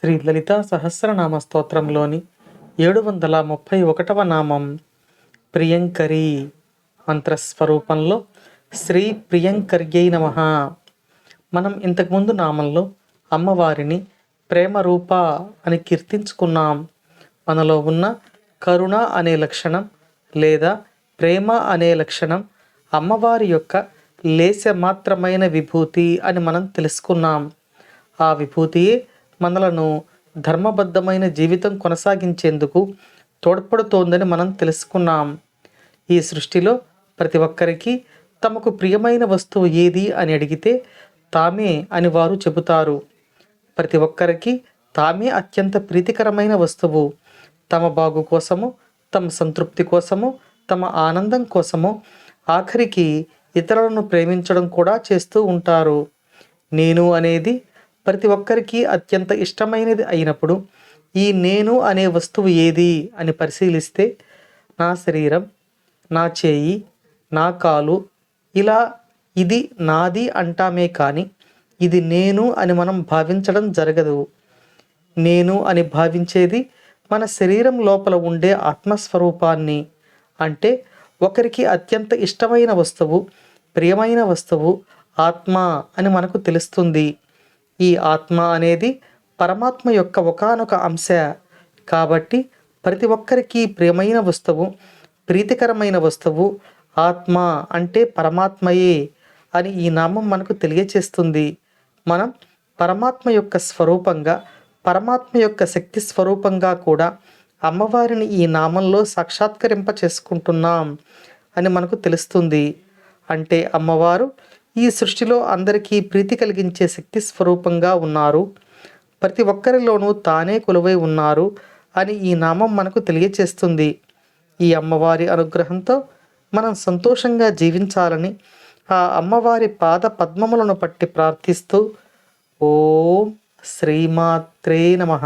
శ్రీ లలిత సహస్రనామ స్తోత్రంలోని ఏడు వందల ముప్పై ఒకటవ నామం ప్రియంకరి మంత్రస్వరూపంలో శ్రీ ప్రియంకర్యై నమ. మనం ఇంతకుముందు నామంలో అమ్మవారిని ప్రేమ రూప అని కీర్తించుకున్నాం. మనలో ఉన్న కరుణ అనే లక్షణం లేదా ప్రేమ అనే లక్షణం అమ్మవారి యొక్క లేసమాత్రమైన విభూతి అని మనం తెలుసుకున్నాం. ఆ విభూతియే మనలను ధర్మబద్ధమైన జీవితం కొనసాగించేందుకు తోడ్పడుతోందని మనం తెలుసుకున్నాం. ఈ సృష్టిలో ప్రతి ఒక్కరికి తమకు ప్రియమైన వస్తువు ఏది అని అడిగితే తామే అని వారు చెబుతారు. ప్రతి ఒక్కరికి తామే అత్యంత ప్రీతికరమైన వస్తువు. తమ బాగు కోసము తమ సంతృప్తి కోసము తమ ఆనందం కోసము ఆఖరికి ఇతరులను ప్రేమించడం కూడా చేస్తూ ఉంటారు. నేను అనేది ప్రతి ఒక్కరికి అత్యంత ఇష్టమైనది అయినప్పుడు ఈ నేను అనే వస్తువు ఏది అని పరిశీలిస్తే నా శరీరం నా చేయి నా కాలు ఇలా ఇది నాది అంటామే కానీ ఇది నేను అని మనం భావించడం జరగదు. నేను అని భావించేది మన శరీరం లోపల ఉండే ఆత్మస్వరూపాన్ని. అంటే ఒకరికి అత్యంత ఇష్టమైన వస్తువు ప్రియమైన వస్తువు ఆత్మ అని మనకు తెలుస్తుంది. ఈ ఆత్మ అనేది పరమాత్మ యొక్క ఒకానొక అంశ. కాబట్టి ప్రతి ఒక్కరికి ప్రియమైన వస్తువు ప్రీతికరమైన వస్తువు ఆత్మ అంటే పరమాత్మయే అని ఈ నామం మనకు తెలియచేస్తుంది. మనం పరమాత్మ యొక్క స్వరూపంగా పరమాత్మ యొక్క శక్తి స్వరూపంగా కూడా అమ్మవారిని ఈ నామంలో సాక్షాత్కరింప చేసుకుంటున్నాం అని మనకు తెలుస్తుంది. అంటే అమ్మవారు ఈ సృష్టిలో అందరికీ ప్రీతి కలిగించే శక్తి స్వరూపంగా ఉన్నారు. ప్రతి ఒక్కరిలోనూ తానే కొలువై ఉన్నారు అని ఈ నామం మనకు తెలియచేస్తుంది. ఈ అమ్మవారి అనుగ్రహంతో మనం సంతోషంగా జీవించాలని ఆ అమ్మవారి పాద పద్మములను పట్టి ప్రార్థిస్తూ ఓం శ్రీమాత్రే నమః.